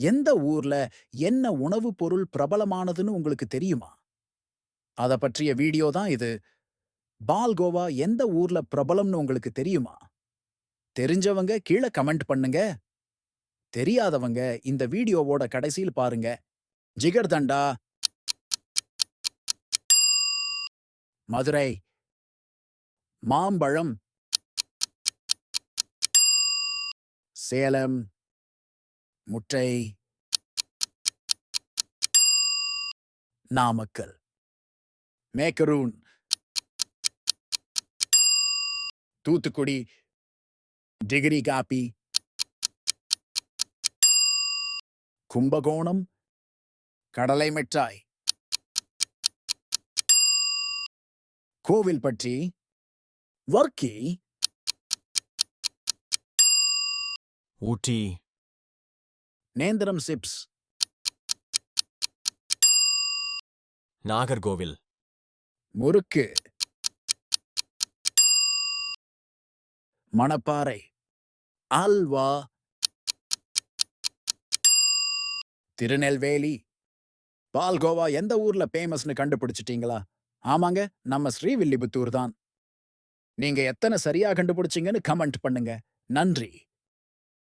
எந்த ஊர்ல என்ன உணவுப் பொருள் பிரபலமானதுன்னு உங்களுக்கு தெரியுமா? அத பற்றிய வீடியோ தான் இது. பால்கோவா எந்த ஊர்ல பிரபலம்னு உங்களுக்கு தெரியுமா? தெரிஞ்சவங்க கீழ கமெண்ட் பண்ணுங்க. தெரியாதவங்க இந்த வீடியோவோட கடைசியில் பாருங்க. ஜிகர்தண்டா மதுரை. மாம்பழம். சேலம். முட்டை Namakkal. Macaroon Thoothukudi. Degree coffee Kumbakonam. கடலை மிட்டாய் கோவில்பட்டி. வர்க்கி. ஊட்டி. நேந்திரம் சிப்ஸ். நாகர்கோவில். முறுக்கு. மணப்பாறை. அல்வா திருநெல்வேலி. பால்கோவா எந்த ஊர்ல ஃபேமஸ்னு கண்டுபிடிச்சிட்டீங்களா? ஆமாங்க நம்ம ஸ்ரீவில்லிபுத்தூர் தான். நீங்க எத்தனை சரியா கண்டுபிடிச்சீங்கன்னு கமெண்ட் பண்ணுங்க. நன்றி.